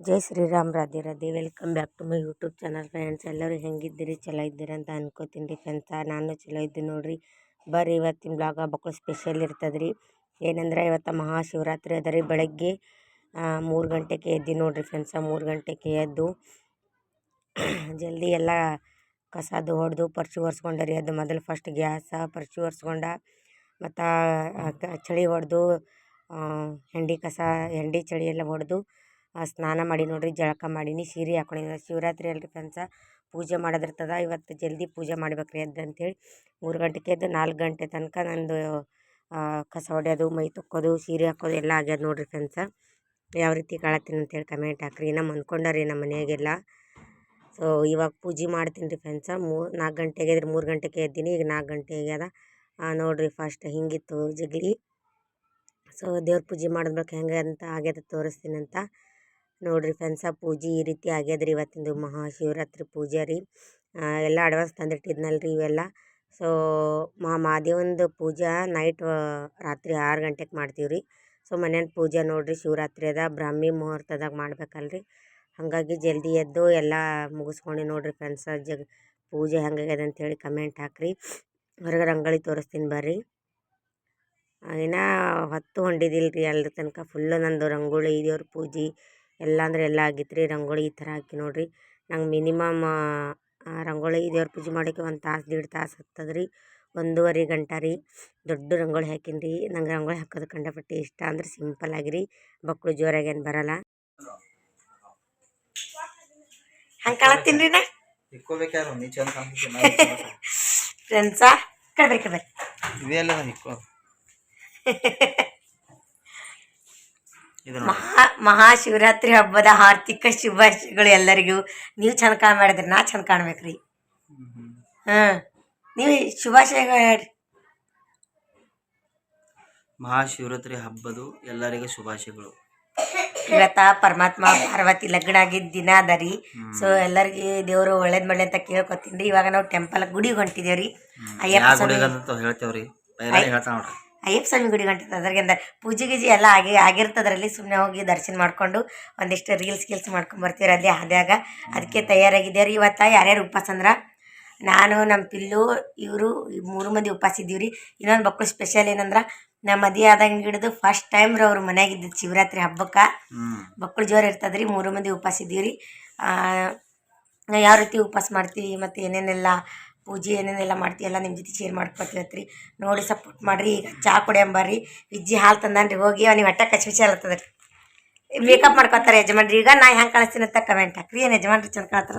Jai Shriram, Radhe Radhe. Welcome back to my YouTube channel friends ಎಲ್ಲರೂ ಹೆಂಗಿದ್ದೀರಿ? ಚಲೋ ಇದ್ದೀರಿ ಅಂತ ಅನ್ಕೋತೀನಿ ರೀ ಫ್ರೆಂಡ್ಸ ನಾನು ಚಲೋ ಇದ್ದೀನಿ ನೋಡಿರಿ. ಬರ್ರಿ, ಇವತ್ತಿನ ಬ್ಲಾಗ ಬಕ್ಕಳು ಸ್ಪೆಷಲ್ ಇರ್ತದೆ ರೀ ಏನಂದ್ರೆ ಇವತ್ತು ಮಹಾಶಿವರಾತ್ರಿ ಅದ ರೀ. ಬೆಳಗ್ಗೆ ಮೂರು ಗಂಟೆಗೆ ಎದ್ದು ನೋಡಿರಿ ಫ್ರೆಂಡ್ಸ ಮೂರು ಗಂಟೆಗೆ ಎದ್ದು ಜಲ್ದಿ ಎಲ್ಲ ಕಸದು ಹೊಡೆದು ಪರ್ಚಿ ಒರೆಸ್ಕೊಂಡೆ ರೀ. ಅದು ಮೊದಲು ಫಸ್ಟ್ ಗ್ಯಾಸ ಪರ್ಚಿ ಒರೆಸ್ಕೊಂಡ, ಮತ್ತು ಚಳಿ ಹೊಡೆದು ಹೆಂಡಿ ಕಸ, ಹೆಂಡಿ ಚಳಿ ಎಲ್ಲ ಹೊಡೆದು ಸ್ನಾನ ಮಾಡಿ ನೋಡಿರಿ, ಜಳಕ ಮಾಡೀನಿ, ಸೀರೆ ಹಾಕೊಂಡಿನಿ ಶಿವರಾತ್ರಿ ಅಲ್ರಿ ಫ್ರೆಂಡ್ಸ, ಪೂಜೆ ಮಾಡೋದಿರ್ತದ. ಇವತ್ತು ಜಲ್ದಿ ಪೂಜೆ ಮಾಡ್ಬೇಕು ರೀ ಎದ್ದು ಅಂತೇಳಿ ಮೂರು ಗಂಟೆಗೆ ಎದ್ದು ನಾಲ್ಕು ಗಂಟೆ ತನಕ ನಂದು ಕಸ ಹೊಡೆಯೋದು, ಮೈ ತೊಕ್ಕೋದು, ಸೀರೆ ಹಾಕೋದು ಎಲ್ಲ ಆಗ್ಯದ ನೋಡಿರಿ ಫ್ರೆಂಡ್ಸ. ಯಾವ ರೀತಿ ಕಾಳತ್ತೀನಿ ಅಂತೇಳಿ ಕಮೆಂಟ್ ಹಾಕ್ರಿ. ನಮ್ಮ ಅಂದ್ಕೊಂಡಾರಿ ನಮ್ಮ ಮನೆಯಾಗೆಲ್ಲ. ಸೊ ಇವಾಗ ಪೂಜೆ ಮಾಡ್ತೀನಿ ರೀ ಫ್ರೆಂಡ್ಸ. ಮೂ, ನಾಲ್ಕು ಗಂಟೆಗೆ ಇದ್ರೆ ಮೂರು ಗಂಟೆಗೆ ಎದ್ದೀನಿ. ಈಗ ನಾಲ್ಕು ಗಂಟೆ ಆಗ್ಯದ. ನೋಡಿರಿ ಫಸ್ಟ್ ಹಿಂಗಿತ್ತು ಜಗಲಿ. ಸೊ ದೇವ್ರ ಪೂಜೆ ಮಾಡಿದ್ಬೇಕು ಹೆಂಗೆ ಅಂತ ಆಗ್ಯದ ತೋರಿಸ್ತೀನಿ ಅಂತ ನೋಡಿರಿ ಫ್ರೆಂಡ್ಸ ಪೂಜೆ ಈ ರೀತಿ ಆಗ್ಯದ ರೀ ಇವತ್ತಿಂದು ಮಹಾಶಿವರಾತ್ರಿ ಪೂಜೆ ರೀ. ಎಲ್ಲ ಅಡ್ವಾನ್ಸ್ ತಂದಿಟ್ಟಿದ್ನಲ್ಲ ರೀ ಇವೆಲ್ಲ. ಸೊ ಮಾ ಮಾದೇವಂದು ಪೂಜೆ ನೈಟ್ ರಾತ್ರಿ ಆರು ಗಂಟೆಗೆ ಮಾಡ್ತೀವಿ ರೀ. ಸೊ ಮನೇನ ಪೂಜೆ ನೋಡಿರಿ ಶಿವರಾತ್ರಿ ಅದ, ಬ್ರಾಹ್ಮಿ ಮುಹೂರ್ತದಾಗ ಮಾಡ್ಬೇಕಲ್ರಿ. ಹಾಗಾಗಿ ಜಲ್ದಿ ಎದ್ದು ಎಲ್ಲ ಮುಗಿಸ್ಕೊಂಡು ನೋಡಿರಿ ಫ್ರೆಂಡ್ಸ ಜಗ್, ಪೂಜೆ ಹೆಂಗಾಗ್ಯದ ಅಂತೇಳಿ ಕಮೆಂಟ್ ಹಾಕ್ರಿ. ಹೊರಗೆ ರಂಗೋಳಿ ತೋರಿಸ್ತೀನಿ ಬರ್ರಿ. ಇನ್ನು ಹೊತ್ತು ಹೊಂಡಿದಿಲ್ಲ ರೀ ಅಲ್ಲಿ ತನಕ. ಫುಲ್ಲು ನಂದು ರಂಗೋಳಿ ದೇವ್ರ ಪೂಜೆ ಎಲ್ಲ ಅಂದ್ರೆ ಎಲ್ಲ ಆಗಿತ್ತು ರೀ ರಂಗೋಲಿ ಈ ಥರ ಹಾಕಿ ನೋಡಿರಿ. ನಂಗೆ ಮಿನಿಮಮ್ ರಂಗೋಲಿ ದೇವ್ರ ಪೂಜೆ ಮಾಡೋಕ್ಕೆ ಒಂದು ತಾಸು ದೀಡ್ ತಾಸು ಹತ್ತದ ರೀ ಒಂದೂವರೆ ಗಂಟೆ ರೀ ದೊಡ್ಡ ರಂಗೋಲಿ ಹಾಕೀನಿ ರೀ ನಂಗೆ ರಂಗೋಲಿ ಹಾಕೋದು ಕಂಡಪಟ್ಟೆ ಇಷ್ಟ ಅಂದ್ರೆ ಸಿಂಪಲ್ ಆಗಿರಿ. ಮಕ್ಕಳು ಜೋರಾಗಿ ಏನು ಬರಲ್ಲ. ಹಂಗೆ ಕಾಳತ್ತೀನಿ ರೀ ನಾ ಫ್ರೆಂಡ್ಸಾ ಕಡ್ರಿ ಕಡ್ರಿ ಅಲ್ಲ ಹಿಕ್ಕೋ ಇದು ನೋಡಿ ಮಹಾ ಮಹಾಶಿವರಾತ್ರಿ ಹಬ್ಬದ ಆರ್ಥಿಕ ಶುಭಾಶಯಗಳು ಎಲ್ಲರಿಗೂ. ನೀವು ಚಂದ ಕಾಣ ಮಾಡಿದ್ರಿ ನಾ ಚಂದ ಕಾಣ್ಬೇಕ್ರಿ. ಹಾಂ ನೀವು ಶುಭಾಶಯಗಳು ಹೇಳ್ರಿ. ಮಹಾಶಿವರಾತ್ರಿ ಹಬ್ಬದು ಎಲ್ಲರಿಗೂ ಶುಭಾಶಯಗಳು. ಇವತ್ತ ಪರಮಾತ್ಮ ಪಾರ್ವತಿ ಲಗ್ನ ಆಗಿದ್ದ ದಿನ ಅದ ರೀ. ಸೊ ಎಲ್ಲರಿಗೆ ದೇವರು ಒಳ್ಳೇದ್ ಮಳೆ ಅಂತ ಕೇಳ್ಕೊತೀನಿ ರೀ. ಇವಾಗ ನಾವು ಟೆಂಪಲ್ ಗುಡಿಗೆ ಹೊಂಟಿದೇವ್ರಿ. ಅಯ್ಯಪ್ಪ ಹೇಳ್ತೇವ್ರಿ. ಹೇಳ್ತಾ ನೋಡ್ರಿ. ಅಯ್ಯಪ್ಪ ಸ್ವಾಮಿ ಗುಡಿ ಹೊಂಟಿತ್ತು ಅದ್ರಾಗಿಂದ ಪೂಜೆ ಗೀಜೆ ಎಲ್ಲ ಆಗಿ ಆಗಿರ್ತದ್ರಲ್ಲಿ ಸುಮ್ಮನೆ ಹೋಗಿ ದರ್ಶನ ಮಾಡ್ಕೊಂಡು ಒಂದಿಷ್ಟು ರೀಲ್ಸ್ ಗೀಲ್ಸ್ ಮಾಡ್ಕೊಂಡು ಅಲ್ಲಿ ಹಾದ್ಯಾಗ ಅದಕ್ಕೆ ತಯಾರಾಗಿದ್ದೇವ್ರಿ. ಇವತ್ತು ಯಾರ್ಯಾರು ಉಪವಾಸ ಅಂದ್ರೆ? ನಾನು ನಮ್ಮ ಪಿಲ್ಲು ಇವರು ಮೂರು ಮಂದಿ ಉಪವಾಸ ಇದ್ದೀವಿ ರೀ ಇನ್ನೊಂದು ಮಕ್ಕಳು ಸ್ಪೆಷಲ್ ಏನಂದ್ರೆ ನಮ್ಮ ಮದಿ ಆದಂಗೆ ಹಿಡಿದು ಫಸ್ಟ್ ಟೈಮ್ ರೀ ಅವ್ರ ಮನ್ಯಾಗ ಇದ್ದಿದ್ದು ಶಿವರಾತ್ರಿ ಹಬ್ಬಕ್ಕೆ ಮಕ್ಕಳು ಜೋರು ಇರ್ತದ್ರಿ. ಮೂರು ಮಂದಿ ಉಪವಾಸ ಇದ್ದೀವಿ ರೀ ಯಾವ ರೀತಿ ಉಪವಾಸ ಮಾಡ್ತೀವಿ ಮತ್ತು ಏನೇನೆಲ್ಲ ಪೂಜೆ ಏನೇನೆಲ್ಲ ಮಾಡ್ತೀವಿ ಎಲ್ಲ ನಿಮ್ಮ ಜೊತೆ ಶೇರ್ ಮಾಡ್ಕೊತೀವತ್ರಿ ನೋಡಿ ಸಪೋರ್ಟ್ ಮಾಡಿರಿ ಈಗ ಚಹಾ ಕುಡಿಯಂಬರ್ರಿ ವಿಜ್ಜಿ ಹಾಲು ತಂದಾನ್ರಿ ಹೋಗಿ ಅವ್ನಿಗೆ ಹೊಟ್ಟೆ ಕಚ್ಚಿ ಬಿಚ್ಚಿ ಅಲ್ಲತ್ತದ ರೀ ಮೇಕಪ್ ಮಾಡ್ಕೊತಾರೆ ಯಜಮಾನ್ರಿ. ಈಗ ನಾ ಹೆಂಗೆ ಕಳಿಸ್ತೀನಿ ಅಂತ ಕಮೆಂಟ್ ಹಾಕ್ರಿ. ಏನು ಯಜಮಾನ್ರಿ ಚಂದ ಕಾಣ್ತಾರ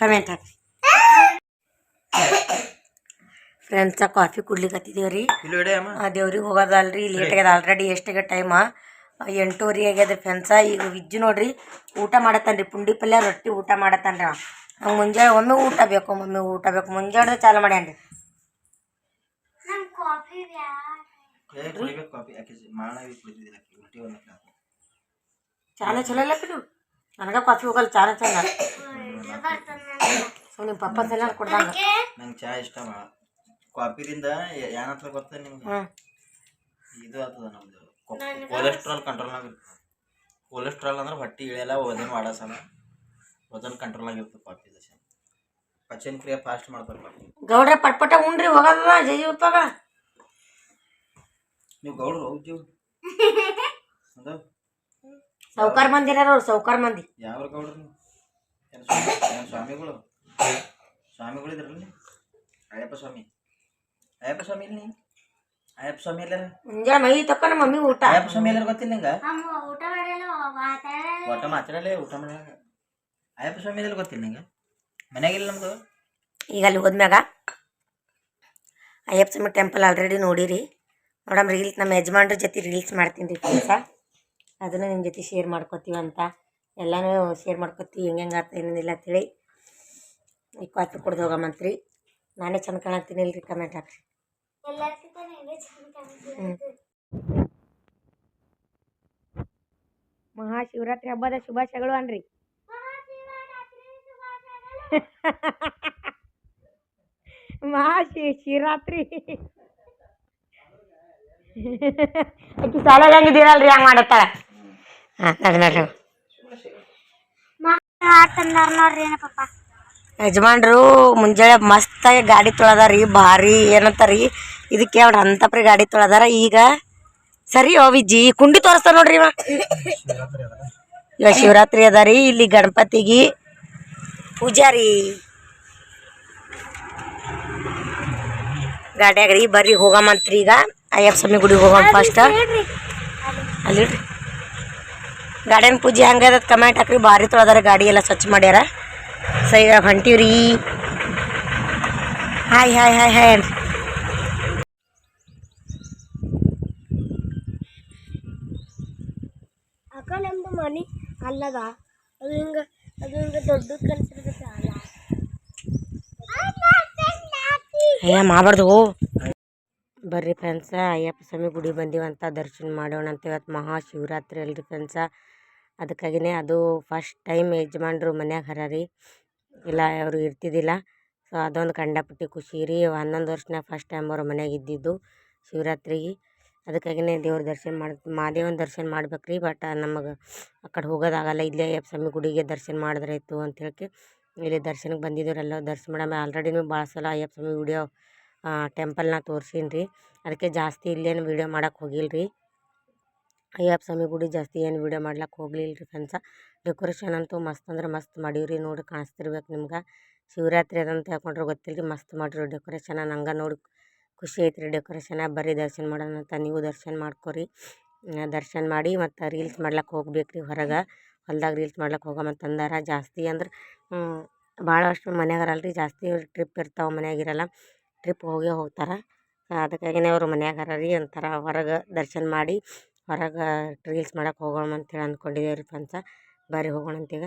ಕಮೆಂಟ್ ಹಾಕ್ರಿ. ಫ್ರೆಂಡ್ಸ ಕಾಫಿ ಕುಡ್ಲಿಕ್ಕೆ ದೇವ್ರಿಗೆ ಹೋಗೋದಲ್ರಿ. ಲೇಟ್ ಆಗ್ಯದ ಆಲ್ರೆಡಿ ಎಷ್ಟಾಗ ಟೈಮ ಎಂಟೂವರೆ ಆಗ್ಯದ ಫ್ರೆಂಡ್ಸ ಈಗ ವಿಜ್ಜು ನೋಡ್ರಿ ಊಟ ಮಾಡತ್ತಾನ್ರಿ. ಪುಂಡಿ ಪಲ್ಯ ರೊಟ್ಟಿ ಊಟ ಮಾಡತ್ತಾನ್ರಿ ಅವ. ನಂಗೆ ಮುಂಜಾನೆ ಒಮ್ಮೆ ಊಟ ಬೇಕು ಒಮ್ಮೆ ಊಟ ಬೇಕು. ಮುಂಜಾನೆ ಚಾಲು ಮಾಡ್ಯಾನ್ರಿ ಚಾನ ಚಲೋ ಇಲ್ಲ ಕಿಡು ನನಗೆ ಕಾಫಿ ಹೋಗಲ್ಲ ಚಾನೆ ಚಂದ ಸೊ ನಿಮ್ಮ ಪಪ್ಪ ಸಲ ಕೊಡ್ದಂಗ ನಂಗೆ ಚಹಾ ಇಷ್ಟ ಕಾಫಿಯಿಂದ ಕಾಫಿದಿಂದ ಏನಂತ ಗೊತ್ತ ನಿಮ್ಗೆ? ಇದು ಆಗ್ತದ ನಮ್ದು. ಕೊಲೆಸ್ಟ್ರಾಲ್ ಕಂಟ್ರೋಲ್ ನಮಗೆ ಕೊಲೆಸ್ಟ್ರಾಲ್ ಅಂದ್ರೆ ಹೊಟ್ಟೆ ಇಳಿಯಲ್ಲ ವಜನ್ ವಾಡಸಲ್ಲ ವಜನ್ ಕಂಟ್ರೋಲ್ ಆಗಿರ್ತದೆ ಕಾಫಿ ದಶ ಪಚನ ಕ್ರಿಯೆ ಫಾಸ್ಟ್ ಮಾಡ್ತಾರೆ ಪಾಪಿ ಗೌಡ್ರ ಪಟ್ಪಟ ಉಂಡ್ರಿ ಹೋಗೋದ ಜೈ ಉತ್ತಾಗ ನೀವು ಗೌಡ್ರು ಹೋಗ್ತೀವಿ ಅದ ಸೌಕಾರ ಮಂದಿ ಇರೋರು ಅವ್ರು ಸೌಕಾರ ಮಂದಿ. ಯಾವ ಗೌಡ್ರು ನೀವು? ಏನ್ ಸ್ವಾಮಿ ಏನ್ ಸ್ವಾಮಿಗಳು? ಸ್ವಾಮಿಗಳು ಇದ್ರಲ್ಲಿ ಅಯ್ಯಪ್ಪ ಸ್ವಾಮಿ. ಅಯ್ಯಪ್ಪ ಸ್ವಾಮಿ ಇಲ್ಲಿ ಅಯ್ಯಪ್ಪ ಸ್ವಾಮಿ ಎಲ್ಲಾರ? ಮುಂಜಾನೆ ಮೈ ತಕ್ಕ ನಮ್ಮ ಮಮ್ಮಿ ಊಟ. ಅಯ್ಯಪ್ಪ ಸ್ವಾಮಿ ಎಲ್ಲಾರ ಗೊತ್ತಿಲ್ಲ ನಿಂಗೆ? ಊಟ ಮಾತಾಡಲೇ ಊಟ ಮಾಡ್ಯಾಗ ಅಯ್ಯಪ್ಪ ಸ್ವಾಮಿ ಇದ್ರಲ್ಲಿ ಗೊತ್ತಿಲ್ಲ ನಿಂಗೆ? ಮನೆಗಿಲ್ಲ ನಮ್ದು? ಈಗ ಅಲ್ಲಿ ಹೋದ್ಮ್ಯಾಗ ಅಯ್ಯಪ್ಪ ಸ್ವಾಮಿ ಟೆಂಪಲ್ ಆಲ್ರೆಡಿ ನೋಡಿರಿ. ನೋಡಮ್ ರೀಲ್ಸ್ ನಮ್ಮ ಯಜಮಾನ್ರ ಜೊತೆ ರೀಲ್ಸ್ ಮಾಡ್ತೀನಿ ರೀ ಕೆಲಸ ಅದನ್ನು ನಿಮ್ಮ ಜೊತೆ ಶೇರ್ ಮಾಡ್ಕೋತೀವಿ ಅಂತ. ಎಲ್ಲನೂ ಶೇರ್ ಮಾಡ್ಕೊತೀವಿ. ಹೆಂಗೆ ಹೆಂಗೆ ಇಲ್ಲ ಏನೇನಿಲ್ಲ ಅಂತೇಳಿ ಈ ಕಾಫಿ ಕೊಡ್ದು ಹೋಗಮ್ಮಂತ್ರಿ ನಾನೇ ಚೆಂದ ಕಾಣತ್ತೀನಿ ಇಲ್ರಿ ಕಮೆಂಟ್ ಹಾಕ್ರಿ. ಹ್ಞೂ ಮಹಾಶಿವರಾತ್ರಿ ಹಬ್ಬದ ಶುಭಾಶಯಗಳು ಅನ್ರಿ. ಮಹಾಶಿ ಶಿವರಾತ್ರಿ ಅಕ್ಕಿ ಸಾಲಾಗ ಹಂಗಿದ್ದೀರಲ್ರಿ ಹಂಗೆ ಮಾಡತ್ತಾಳ ಹಾಂ ನಡ್ರಿ ನಡ್ರಿ ತಂದಾರ ನೋಡ್ರಿ ಏನಪ್ಪ. ಯಜಮಾನ್ರು ಮುಂಜಾನೆ ಮಸ್ತಾಗಿ ಗಾಡಿ ತೊಳದಾರಿ ಭಾರಿ ಏನಂತಾರಿ. ಇದಕ್ಕೆ ಅವ್ರು ಅಂತಪ್ರಿ ಗಾಡಿ ತೊಳದಾರ. ಈಗ ಸರಿ ಓ ವಿಜ್ಜಿ ಕುಂಡಿ ತೋರಿಸ್ತಾರ ನೋಡ್ರಿ ಇವ. ಇವ ಶಿವರಾತ್ರಿ ಅದಾರಿ. ಇಲ್ಲಿ ಗಣಪತಿಗೆ ಪೂಜಾರಿ. ಗಾಡ್ಯಾಗ ರೀ ಬರ್ರಿ ಹೋಗಮಂತ್ರಿ ಈಗ. ಅಯ್ಯಪ್ಪ ಸ್ವಾಮಿ ಗುಡಿಗೆ ಹೋಗಮ್ ಫಸ್ಟ್ ಅಲ್ಲಿ ಗಾರ್ಡನ್ ಪೂಜೆ ಹಂಗದ ಕಮೆಂಟ್ ಹಾಕ್ರಿ ಭಾರಿ ತೊಳೆದಾರ ಗಾಡಿ ಎಲ್ಲ ಸ್ವಚ್ಛ ಮಾಡ್ಯಾರ. ಸೊ ಈಗ ಹೊಂಟೀವ್ರಿ. ಹಾಯ್ ಹಾಯ್ ಹಾಯ್ ಹಾಯ್ ಅನ್ರಿ ಅಕ್ಕ ನಮ್ದು ಮನಿ ಅಲ್ಲದ. ಅದು ಹಿಂಗ ಅಯ್ಯ, ಮಾಡಬಾರ್ದು. ಬರ್ರಿ ಫ್ರೆಂಡ್ಸ ಅಯ್ಯಪ್ಪ ಸ್ವಾಮಿ ಗುಡಿ ಬಂದೀವಂತ, ದರ್ಶನ ಮಾಡೋಣ ಅಂತ ಇವತ್ತು ಮಹಾಶಿವರಾತ್ರಿ ಅಲ್ರಿ ಫ್ರೆಂಡ್ಸ ಅದಕ್ಕಾಗಿನೇ ಅದು ಫಸ್ಟ್ ಟೈಮ್ ಯಜಮಾನ್ರು ಮನ್ಯಾಗ ಹರ ರೀ ಇಲ್ಲ, ಅವರು ಇರ್ತಿದ್ದಿಲ್ಲ. ಸೊ ಅದೊಂದು ಕಂಡಪಟ್ಟಿ ಖುಷಿ ರೀ. ಹನ್ನೊಂದು ವರ್ಷನಾಗ ಫಸ್ಟ್ ಟೈಮ್ ಅವ್ರ ಮನ್ಯಾಗ ಇದ್ದಿದ್ದು ಶಿವರಾತ್ರಿಗೆ. ಅದಕ್ಕಾಗಿನೇ ದೇವ್ರ ದರ್ಶನ ಮಾಡಿ, ಮಹಾದೇವನ ದರ್ಶನ ಮಾಡ್ಬೇಕು ರೀ ಬಟ್ ನಮಗೆ ಆ ಕಡೆ ಹೋಗೋದಾಗಲ್ಲ, ಇಲ್ಲೇ ಅಯ್ಯಪ್ಪ ಸ್ವಾಮಿ ಗುಡಿಗೆ ದರ್ಶನ ಮಾಡಿದ್ರಾಯ್ತು ಅಂತ ಹೇಳಿ ಇಲ್ಲಿ ದರ್ಶನಕ್ಕೆ ಬಂದಿದ್ದವರೆಲ್ಲ ದರ್ಶನ ಮಾಡಮ್ಮ ಆಲ್ರೆಡಿನೂ ಭಾಳ ಸಲ ಅಯ್ಯಪ್ಪ ಸ್ವಾಮಿ ವಿಡಿಯೋ ಟೆಂಪಲ್ನ ತೋರ್ಸೀನಿ ರೀ ಅದಕ್ಕೆ ಜಾಸ್ತಿ ಇಲ್ಲೇನು ವೀಡಿಯೋ ಮಾಡಕ್ಕೆ ಹೋಗಿಲ್ಲ ರೀ ಅಯ್ಯಪ್ಪ ಸ್ವಾಮಿ ಗುಡಿ ಜಾಸ್ತಿ ಏನು ವೀಡಿಯೋ ಮಾಡ್ಲಿಕ್ಕೆ ಹೋಗ್ಲಿಲ್ಲ ರೀ ಫ್ರೆಂಡ್ಸ ಡೆಕೋರೇಷನ್ ಅಂತೂ ಮಸ್ತ್ ಅಂದ್ರೆ ಮಸ್ತ್ ಮಾಡೀವಿ ರೀ ನೋಡಿ ಕಾಣಿಸ್ತಿರ್ಬೇಕು ನಿಮ್ಗೆ. ಶಿವರಾತ್ರಿ ಅದಂತ ಹೇಳ್ಕೊಂಡ್ರೆ ಗೊತ್ತಿಲ್ಲ ರೀ ಮಸ್ತ್ ಮಾಡಿರಿ ಡೆಕೋರೇಷನ್ ನಂಗೆ ನೋಡಿ ಖುಷಿ ಐತೆ ರೀ ಡೆಕೋರೇಷನ ಬರ್ರಿ ದರ್ಶನ ಮಾಡೋಣ ಅಂತ ನೀವು ದರ್ಶನ ಮಾಡ್ಕೊರಿ. ದರ್ಶನ ಮಾಡಿ ಮತ್ತು ರೀಲ್ಸ್ ಮಾಡ್ಲಕ್ಕೆ ಹೋಗ್ಬೇಕು ರೀ ಹೊರಗೆ. ಹೊಲ್ದಾಗ ರೀಲ್ಸ್ ಮಾಡ್ಲಕ್ಕೆ ಹೋಗಮಂತ ಅಂದಾರ ಜಾಸ್ತಿ ಅಂದ್ರೆ ಭಾಳಷ್ಟು ಮನ್ಯಾಗಾರಲ್ಲ ರೀ ಜಾಸ್ತಿ ಟ್ರಿಪ್ ಇರ್ತಾವೆ ಮನೆಯಾಗಿರಲ್ಲ ಟ್ರಿಪ್ ಹೋಗೇ ಹೋಗ್ತಾರೆ. ಅದಕ್ಕಾಗಿನೇ ಅವರು ಮನೆಯಾಗರ ರೀ ಅಂತಾರೆ. ಹೊರಗೆ ದರ್ಶನ ಮಾಡಿ, ಹೊರಗೆ ರೀಲ್ಸ್ ಮಾಡಕ್ಕೆ ಹೋಗೋಣ ಅಂತೇಳಿ ಅಂದ್ಕೊಂಡಿದ್ದೇವೆ ರೀ ಫ್ರೆಂಡ್ಸ ಬರ್ರಿ ಹೋಗೋಣ ಅಂತೀಗ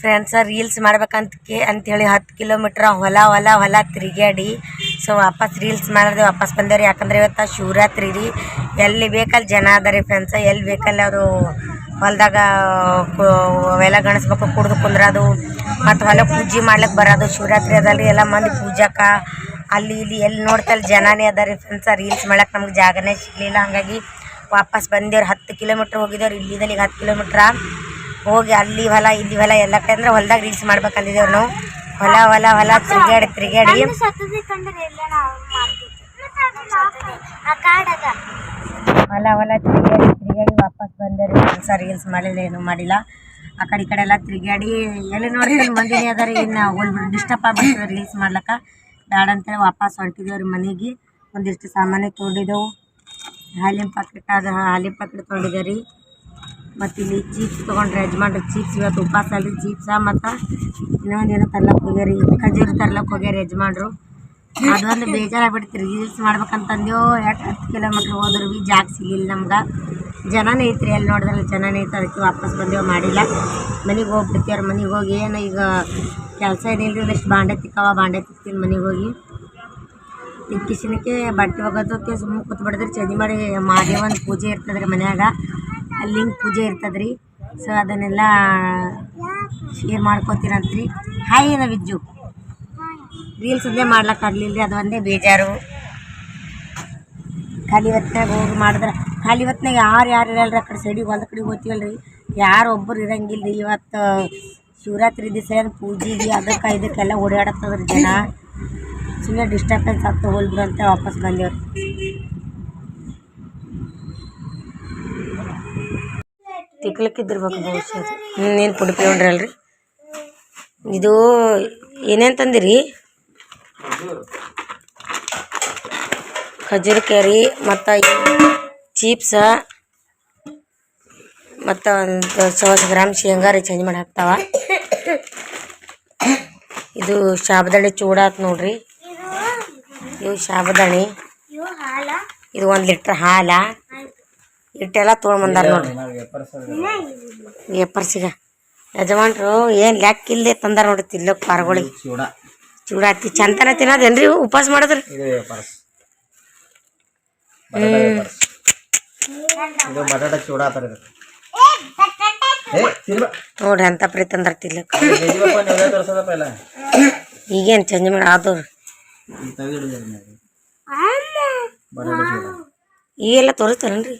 ಫ್ರೆಂಡ್ಸ ರೀಲ್ಸ್ ಮಾಡ್ಬೇಕಂತ ಅಂಥೇಳಿ ಹತ್ತು ಕಿಲೋಮೀಟ್ರ್ ಹೊಲ ಹೊಲ ಹೊಲ ತಿರುಗಾಡಿ ಸೊ ವಾಪಸ್ ರೀಲ್ಸ್ ಮಾಡಿದೆ ವಾಪಸ್ ಬಂದೇವ್ರಿ ಯಾಕಂದ್ರೆ ಇವತ್ತು ಶಿವರಾತ್ರಿ ರೀ. ಎಲ್ಲಿ ಬೇಕಲ್ಲಿ ಜನ ಅದ ರೀ ಫ್ರೆಂಡ್ಸ ಎಲ್ಲಿ ಬೇಕಲ್ಲಿ ಅವರು ಹೊಲದಾಗ ಅವೆಲ್ಲ ಗಣಿಸ್ಬೇಕು, ಕುಡ್ದು ಕುಂದ್ರದು, ಮತ್ತು ಹೊಲ ಪೂಜೆ ಮಾಡ್ಲಿಕ್ಕೆ ಬರೋದು, ಶಿವರಾತ್ರಿ ಅದಲ್ರಿ ಎಲ್ಲ ಮಂದಿ ಪೂಜಾಕ. ಅಲ್ಲಿ ಇಲ್ಲಿ ಎಲ್ಲಿ ನೋಡ್ತಲ್ಲಿ ಜನನೇ ಅದ ಫ್ರೆಂಡ್ಸ ರೀಲ್ಸ್ ಮಾಡಕ್ಕೆ ನಮ್ಗೆ ಜಾಗನೇ ಸಿಗಲಿಲ್ಲ. ಹಾಗಾಗಿ ವಾಪಸ್ ಬಂದೇವ್ರಿ ಹತ್ತು ಕಿಲೋಮೀಟ್ರ್ ಹೋಗಿದ್ದೇವ್ರಿ ಇಲ್ಲಿದಲ್ಲಿ ಈಗ ಹತ್ತು ಕಿಲೋಮೀಟ್ರ ಹೋಗಿ ಅಲ್ಲಿ ಹೊಲ ಇಲ್ಲಿ ಹೊಲ ಎಲ್ಲ ಕಡೆ ಅಂದ್ರೆ ಹೊಲ್ದಾಗ ರೀಲ್ಸ್ ಮಾಡ್ಬೇಕಂದಿದ್ದೇವೆ ನಾವು. ಹೊಲ ಹೊಲ ಹೊಲ ತಿರುಗಾಡಿ ತಿರುಗಾಡಿ ಹೊಲ ಹೊಲ ತಿರುಗಾಡಿ ತಿರುಗಾಡಿ ವಾಪಸ್ ಬಂದರೆ ಕೆಲಸ ರೀಲ್ಸ್ ಮಾಡಿಲ್ಲ ಏನೂ ಮಾಡಿಲ್ಲ. ಆ ಕಡೆ ಈ ಕಡೆ ಎಲ್ಲ ತಿರುಗಾಡಿ ಎಲ್ಲಿ ನೋಡಿ ಮಂದಿನ ಮಂದಿನೇ ಅದ ರೀ ಇನ್ನು ಹೋಗ್ಬಿಟ್ಟು ಡಿಸ್ಟರ್ಬ್ ಆಗ್ಬಿಡ್ತದೆ ರೀಲ್ಸ್ ಮಾಡ್ಲಕ್ಕ. ಬೇಡ ಅಂತೇಳಿ ವಾಪಸ್ ಹೊರಟಿದೇವ್ರ ಮನೆಗೆ. ಒಂದಿಷ್ಟು ಸಾಮಾನು ತೊಗೊಂಡಿದ್ದೆವು. ಹಾಲಿನ ಪಾಕೆಟ್ ಅದು ಹಾಲಿನ ಪಾಕೆಟ್ ತೊಗೊಂಡಿದ್ದೇವ್ರಿ. ರೀ ಮತ್ತು ಇಲ್ಲಿ ಚಿಪ್ಸ್ ತೊಗೊಂಡ್ರೆ ಯಜಮಾನ್ರು ಚಿಪ್ಸ್ ಇವತ್ತು ಉಪವಾಸ ಅಲ್ರಿ ಚೀಪ್ಸ ಮತ್ತು ಇನ್ನೊಂದು ಏನೋ ತರ್ಲಕ್ಕೆ ಹೋಗ್ಯಾರಿ, ಖಜೂರಿ ತರ್ಲಕ್ಕೆ ಹೋಗ್ಯಾರ ಯಜಮಾನ್ರು. ಅದೊಂದು ಬೇಜಾರಾಗ್ಬಿಡ್ತು ರೀಲ್ಸ್ ಮಾಡ್ಬೇಕಂತಂದೇವು ಎರಡು ಹತ್ತು ಕಿಲೋಮೀಟ್ರ್ ಹೋದ್ರು ಭೀ ಜಾಗ ಸಿಗಲಿಲ್ಲ ನಮ್ಗೆ. ಜನನೇ ಐತ್ರಿ ಅಲ್ಲಿ ನೋಡಿದ್ರಲ್ಲ ಜನನೇ ಐತೆ ಅದಕ್ಕೆ ವಾಪಸ್ ಬಂದೇವು, ಮಾಡಿಲ್ಲ. ಮನೆಗೆ ಹೋಗ್ಬಿಡ್ತೀವ್ರ ಮನೆಗೆ ಹೋಗಿ, ಏನು ಈಗ ಕೆಲಸ ಏನಿಲ್ಲ ಅದಷ್ಟು ಬಾಂಡೆ ತಿಕ್ಕವ, ಬಾಂಡೆ ತಿಕ್ತೀನಿ ಮನೆಗೆ ಹೋಗಿ. ತಿಕ್ಕಿಸಿನಕ್ಕೆ ಬಟ್ಟೆ ಒಗೋದಕ್ಕೆ ಸುಮ್ಮನೆ ಕೂತ್ಬಿಡಿದ್ರೆ ಚದಿ ಮಾಡಿ ಮಾದೇವನ ಪೂಜೆ ಇರ್ತದ್ರಿ ರೀ ಮನ್ಯಾಗ. ಅಲ್ಲಿ ಪೂಜೆ ಇರ್ತದೆ ರೀ ಸೊ ಅದನ್ನೆಲ್ಲ ಶೇರ್ ಮಾಡ್ಕೋತೀರಂತ್ರಿ ಹಾಯ್ ಏನ ವಿಜ್ಜು ರೀಲ್ಸ್ ಒಂದೇ ಮಾಡ್ಲಕ್ಕೆ ಆಗಲಿಲ್ಲ ರೀ ಅದು ಒಂದೇ ಬೇಜಾರು. ಖಾಲಿ ಹೊತ್ನಾಗ ಹೋಗಿ ಮಾಡಿದ್ರೆ, ಖಾಲಿ ಹೊತ್ನಾಗ ಯಾರು ಯಾರು ಇರಲ್ರಿ ಆ ಕಡೆ ಸೈಡಿಗೆ ಹೊಲ್ದ ಕಡೆ ಹೋಗ್ತೀವಲ್ಲ ರೀ ಯಾರು ಒಬ್ಬರು ಇರಂಗಿಲ್ಲ ರೀ ಇವತ್ತು ಶಿವರಾತ್ರಿ ದಿವಸ ಏನು ಪೂಜೆಗೆ ಅದಕ್ಕೆ ಇದಕ್ಕೆಲ್ಲ ಓಡಾಡತ್ತದ್ರಿ ಜನ. ಸುಮ್ಮನೆ ಡಿಸ್ಟರ್ಬೆನ್ಸ್ ಆಗ್ತಾ ಹೋಗ್ಬಿಡು ಅಂತ ವಾಪಸ್ ಬಂದೇವ್ರಿ. ತಿಕ್ಲಕ್ಕಿದ್ದಿರ್ಬೇಕು ಬಹುಶಃ ಇನ್ನೇನು ಪುಡಿ ಪೌಡ್ರ್ ಅಲ್ರಿ? ಇದು ಏನೇನು ತಂದಿರಿ? ಖಜೂರ್ ಕ್ಯಾರಿ ಮತ್ತು ಚೀಪ್ಸ ಮತ್ತು ಒಂದು ಸವಸ್ ಗ್ರಾಮ್ ಶೇಂಗಾ ರೀ ಚೇಂಜ್ ಮಾಡಿ ಹಾಕ್ತಾವ. ಇದು ಶಾಬದಾಣಿ ಚೂಡ ಆತು ನೋಡ್ರಿ. ಇವು ಶಾಬದಾಣಿ. ಇದು ಒಂದು ಲೀಟ್ರ್ ಹಾಲ. ಇಟ್ಟೆಲ್ಲ ತೊಗೊಂಬಂದಾರ ನೋಡ್ರಿ. ವೇಪರ್ಸಿಗ ಯಜಮಾನ್ರು ಏನು ಲೆಕ್ಕ ಇಲ್ಲದೆ ತಂದಾರ ನೋಡ್ರಿ ತಿನ್ಲಕ್ಕೆ ಪಾರ್ಗಳಿಗೆ ಚೂಡ. ಚೂಡಾತಿ ಚಂತನ ತಿನ್ನೋದೇನ್ರಿ ಉಪವಾಸ ಮಾಡಿದ್ರಿ? ನೋಡ್ರಿ ಅಂತ ಪ್ರೀತಿ ತಂದ್ರ ತಿಲ್ಲಕ್ ಈಗೇನ್ ಚೇಂಜ್ ಮಾಡಿ ಆದವ್ರು ಈಗೆಲ್ಲ ತೋರಿಸ್ತಾರೇನ್ರಿ?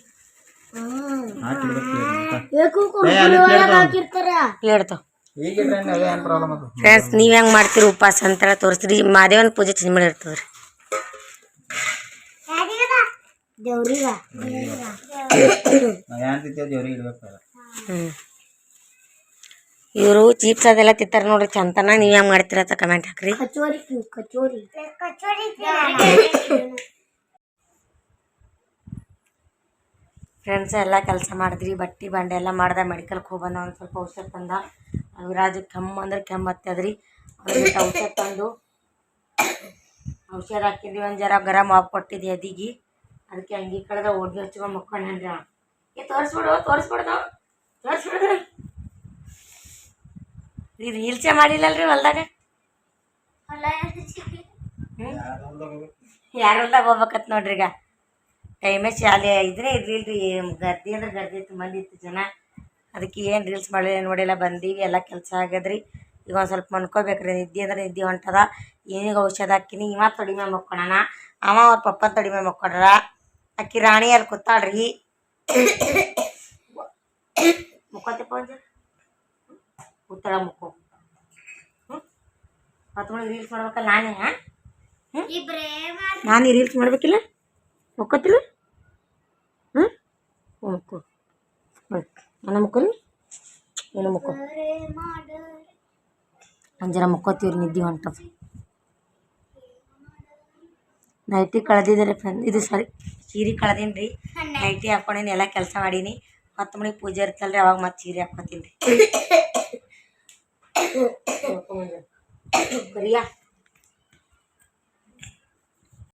ಫ್ರೆಂಡ್ಸ್ ನೀವು ಹೆಂಗೆ ಮಾಡ್ತೀರಿ? ಉಪವಾಸ ಅಂತ ತೋರಿಸ್ರಿ. ಮಾದೇವನ ಪೂಜೆ ಚಿನ್ಮಳ ಇರ್ತದ್ರಿ ಇವರು ಚೀಪ್ಸ್ ಅದೆಲ್ಲ ತಿಂತಾರೆ ನೋಡ್ರಿ ಚಂತನ ನೀವು ಹೆಂಗೆ ಮಾಡ್ತೀರ ಅಂತ ಕಮೆಂಟ್ ಹಾಕ್ರಿ. ಕಚೋರಿ ಕಚೋರಿ. ಫ್ರೆಂಡ್ಸ್ ಎಲ್ಲ ಕೆಲಸ ಮಾಡಿದ್ರಿ ಬಟ್ಟೆ ಬಂಡೆ ಎಲ್ಲ ಮಾಡ್ದೆ ಮೆಡಿಕಲ್ಗೆ ಹೋಗಿ ಬಂದ ಒಂದು ಸ್ವಲ್ಪ ಔಷಧ ತಂದ. ವಿರಾಜ್ ಕೆಮ್ಮು ಅಂದ್ರೆ ಕೆಮ್ಮು ಹತ್ತದ್ರಿ ಅದಕ್ಕೆ ಔಷಧ ತಂದು ಔಷಧ ಹಾಕಿದ್ವಿ ಒಂದು ಜರ ಗರಂ ಆಫ್ ಕೊಟ್ಟಿದ್ದೆ ಎದಿಗೆ ಅದಕ್ಕೆ ಅಂಗಿ ಕಳೆದ ಓಡಿ ಹಚ್ಕೊಂಡು ಮಕ್ಕೊಂಡ್ರಿ ಏ ತೋರಿಸ್ಬಿಡು ತೋರಿಸ್ಬಿಡ್ದ ತೋರಿಸ್ಬಿಡ್ರಿ ಇದು ಹೀಲ್ಸೆ ಮಾಡಿಲ್ಲಲ್ರಿ ಹೊಲ್ದಾಗ? ಯಾರು ಹೊಲ್ದಾಗ ಹೋಗ್ಬೇಕತ್ ನೋಡ್ರಿ ಈಗ? ಟೈಮೇ ಶಾಲೆ ಇದ್ರೆ ಇರ್ಲಿಲ್ರಿ ಗದ್ದೆ ಅಂದ್ರೆ ಗದ್ದೆ ಇತ್ತು ಮಂದಿ ಇತ್ತು ಜನ. ಅದಕ್ಕೆ ಏನು ರೀಲ್ಸ್ ಮಾಡಲಿಲ್ಲ ನೋಡಿಲ್ಲ ಬಂದೀವಿ ಎಲ್ಲ ಕೆಲಸ ಆಗದ್ರಿ. ಈಗ ಒಂದು ಸ್ವಲ್ಪ ಮನ್ಕೋಬೇಕ್ರಿ ನಿದ್ದೆ ಅಂದ್ರೆ ನಿದ್ದೆ ಹೊಂಟದ. ಏನಿಗೆ ಔಷಧ ಹಾಕಿನಿ ಇವ ತೊಡಿಮೆ ಮೇಲೆ ಮಕ್ಕೊಳಣ ಅವ ಅವ್ರ ಪಪ್ಪ ತೊಡಿಮೆ ಮೇಲೆ ಮಕ್ಕೊಡ್ರ ಅಕ್ಕಿ ರಾಣಿ ಅಲ್ಲಿ ಕೂತಾಳ್ರಿ. ಮುಕ್ಕೋತಿಪ್ಪ ಕೂತಾಳ ಮುಕ್ಕೋ. ಹ್ಞೂ ಮತ್ತು ರೀಲ್ಸ್ ಮಾಡ್ಬೇಕಲ್ಲ ನಾನೇ ಹಾಂ? ನಾನು ರೀಲ್ಸ್ ಮಾಡ್ಬೇಕಿಲ್ಲ? ಮುಕ್ಕೋತಿಲ್ಲ ಹ್ಞೂ ಮುಕ್ಕು ನಾನು ಮುಕ್ಕೋರಿ ಏನು ಮುಕ್ಕೋ ಅಂಜರ ಜರ ಮುಕ್ಕೋತೀವ್ರಿ ನಿದ್ದೆ ಹೊಂಟದ. ನೈಟಿ ಕಳೆದಿದ್ದಾರೆ ಫ್ರೆಂಡ್ ಇದು ಸರಿ. ಸೀರೆ ಕಳೆದೀನಿ ರೀ ನೈಟಿ ಹಾಕೊಂಡೀನಿ ಎಲ್ಲ ಕೆಲಸ ಮಾಡೀನಿ. ಮತ್ತೆ ಮನೆಗೆ ಪೂಜೆ ಇರ್ತಲ್ರಿ ಅವಾಗ ಮತ್ತೆ ಸೀರೆ ಹಾಕ್ಕೊತೀನಿ ರೀ